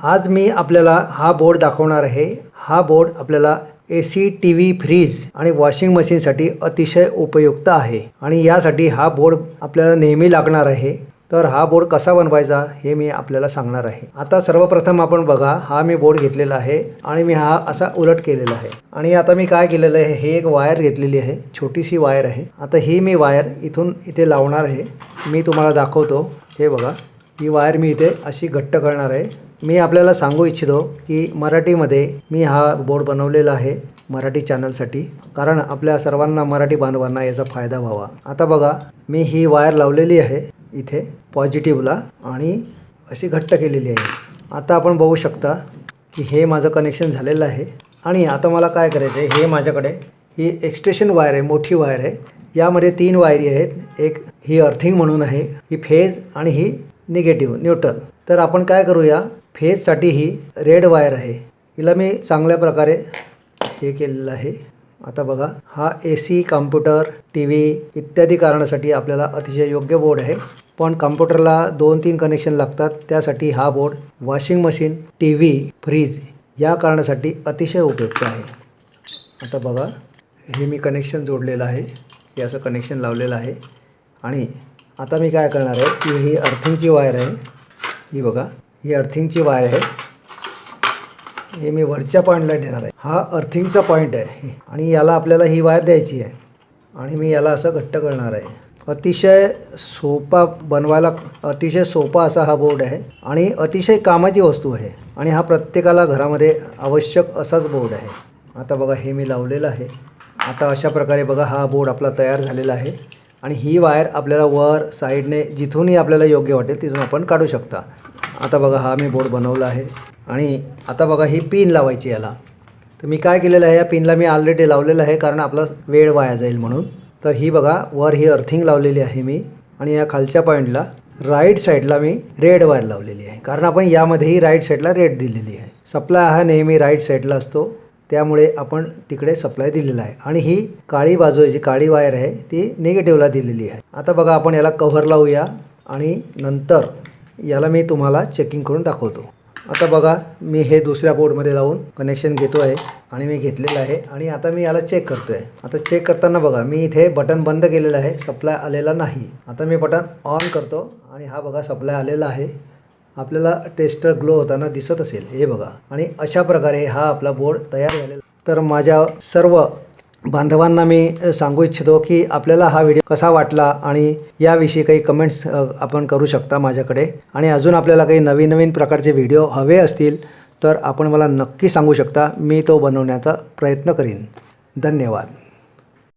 आज मी आपल्याला हा बोर्ड दाखवणार आहे. हा बोर्ड आपल्याला A C T V fridge आणि वॉशिंग मशीनसाठी अतिशय उपयुक्त आहे. आणि यासाठी हा बोर्ड आपल्याला नेहमी लागणार आहे. तर हा बोर्ड कसा बनवायचा हे मी आपल्याला सांगणार आहे. आता सर्वप्रथम आपण बघा हा मी बोर्ड घेतलेला आहे आणि मी हा असा उलट केलेला आहे. आणि आता मी काय केलेलं आहे हे एक वायर घेतलेली आहे छोटीशी वायर आहे. आता ही मी वायर इथून इथे लावणार आहे. मी तुम्हाला दाखवतो. हे बघा. ही वायर मी इथे अशी घट्ट करणार आहे. मी आपल्याला सांगू इच्छितो की मराठीमध्ये मी हा बोर्ड बनवलेला आहे मराठी चॅनलसाठी. कारण आपल्या सर्वांना मराठी बांधवांना याचा फायदा व्हावा. आता बघा मी ही वायर लावलेली आहे इथे पॉझिटिव्हला आणि अशी घट्ट केलेली आहे. आता आपण बघू शकता की हे माझं कनेक्शन झालेलं आहे. आणि आता मला काय करायचं आहे हे माझ्याकडे ही एक्सटेशन वायर आहे मोठी वायर आहे. यामध्ये तीन वायरी आहेत. एक ही अर्थिंग म्हणून आहे ही फेज आणि ही निगेटिव्ह न्यूट्रल. तर आपण काय करूया? फेजसाठी ही रेड वायर आहे. हिला मी चांगल्या प्रकारे हे केलेलं आहे. आता बघा हा A C computer T V इत्यादी कारणासाठी आपल्याला अतिशय योग्य बोर्ड आहे. पण कॉम्प्युटरला दोन तीन कनेक्शन लागतात. त्यासाठी हा board washing machine T V fridge या कारणासाठी अतिशय उपयुक्त आहे. आता बघा हे मी कनेक्शन जोडलेलं आहे. हे असं कनेक्शन लावलेलं आहे. आणि आता मी काय करणार आहे की ही अर्थिंगची वायर आहे. ही बघा ही अर्थिंगची वायर आहे. हे मी वरच्या पॉईंटला देणार आहे. हा अर्थिंगचा पॉईंट आहे. आणि याला आपल्याला ही वायर द्यायची आहे. आणि मी याला असं घट्ट करणार आहे. अतिशय सोपा बनवायला अतिशय सोपा असा हा बोर्ड आहे. आणि अतिशय कामाची वस्तू आहे. आणि हा प्रत्येकाला घरामध्ये आवश्यक असाच बोर्ड आहे. आता बघा हे मी लावलेलं आहे. आता अशा प्रकारे बघा हा बोर्ड आपला तयार झालेला आहे. आणि ही वायर आपल्याला वर साईडने जिथूनही आपल्याला योग्य वाटेल तिथून आपण काढू शकता. आता बघा हा मी बोर्ड बनवला आहे. आणि आता बघा ही पिन लावायची याला. तर मी काय केलेलं आहे या पिनला मी ऑलरेडी लावलेलं आहे कारण आपला वेळ वाया जाईल म्हणून. तर ही बघा वर ही अर्थिंग लावलेली आहे मी. आणि या खालच्या पॉईंटला राईट साईडला मी रेड वायर लावलेली आहे. कारण आपण यामध्येही राईट साईडला रेड दिलेली आहे. सप्लाय हा नेहमी राईट साईडला असतो. त्यामुळे आपण तिकडे सप्लाय दिलेला आहे. आणि ही काळी बाजू आहे जी काळी वायर आहे ती निगेटिव्हला दिलेली आहे. आता बघा आपण याला कव्हर लावूया आणि नंतर याला मी तुम्हाला चेकिंग करून दाखवतो. आता बघा मी हे दुसऱ्या बोर्डमध्ये लावून कनेक्शन घेतो आहे आणि मी घेतलेलं आहे. आणि आता मी याला चेक करतो आहे आता चेक करताना बघा मी इथे बटन बंद केलेलं आहे सप्लाय आलेला नाही. आता मी बटन ऑन करतो आणि हा बघा सप्लाय आलेला आहे. आपल्याला टेस्टर ग्लो होताना दिसत असेल हे बघा. आणि अशा प्रकारे हा आपला बोर्ड तयार झालेला तर माझ्या सर्व बांधवांना मी सांगू इच्छितो की आपल्याला हा व्हिडिओ कसा वाटला आणि याविषयी काही कमेंट्स आपण करू शकता माझ्याकडे. आणि अजून आपल्याला काही नवीन नवीन प्रकारचे व्हिडिओ हवे असतील तर आपण मला नक्की सांगू शकता. मी तो बनवण्याचा प्रयत्न करीन. धन्यवाद.